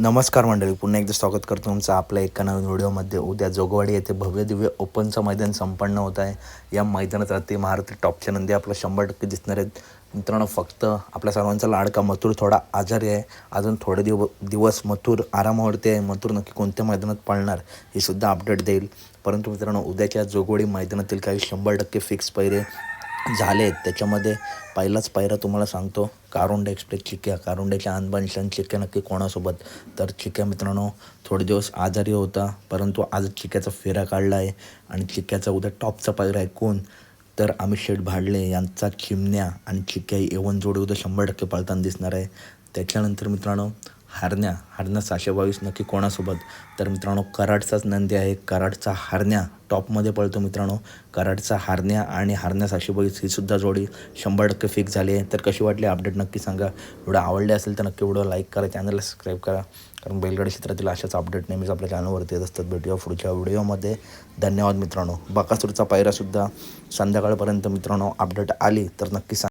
नमस्कार मंडळी पुन्हा एकदा स्वागत करतो तुमचं आपल्या एका नवीन व्हिडिओमध्ये. उद्या जोगवाडी येथे भव्य दिव्य ओपनचं मैदान संपन्न होत आहे. या मैदानात रात्री महारथी टॉपच्या नंदी आपल्या शंभर टक्के दिसणार आहेत. मित्रांनो फक्त आपल्या सर्वांचा लाडका मथुर थोडा आजारी आहे. अजून थोडे दिव दिवस मथुर आरामावरती आहे. मथुर नक्की कोणत्या मैदानात पळणार हे सुद्धा अपडेट देईल. परंतु मित्रांनो उद्याच्या जोगवाडी मैदानातील काही शंभर टक्के फिक्स पैरे झाले आहेत त्याच्यामध्ये पहिलाच पायरा तुम्हाला सांगतो कारुंडे एक्सप्रेस चिक्या. कारुंड्याच्या अनबनशन चिक्या नक्की कोणासोबत? तर चिक्या मित्रांनो थोडे दिवस आजारी होता परंतु आज चिक्याचा फेरा काढला आहे आणि चिक्याचा उद्या टॉपचा पायरा आहे कोण तर आम्ही शेठ भाडले यांचा चिमण्या आणि चिक्या ही एवन जोडी उद्या शंभर टक्के पळताना दिसणार आहे. त्याच्यानंतर मित्रांनो हारण्या हारण्या सहाशे बावीस नक्की कोणासोबत? तर मित्रांनो कराडचाच नंदी आहे. कराडचा हारण्या टॉपमध्ये पळतो मित्रांनो. कराडचा हारण्या आणि हारण्या सहाशे बावीस हीसुद्धा जोडी शंभर टक्के फिक्स झाली आहे. तर कशी वाटली? अपडेट नक्की सांगा. व्हिडिओ आवडले असेल तर नक्की व्हिडिओ लाईक करा चॅनलला सबस्क्राईब करा. कारण बैलगाडी क्षेत्रातील अशाच अपडेट नेहमीच आपल्या चॅनलवरती येत असतात. भेटूया पुढच्या व्हिडिओमध्ये. धन्यवाद मित्रांनो. बकासूरचा पायरासुद्धा संध्याकाळपर्यंत मित्रांनो अपडेट आली तर नक्की सांगा.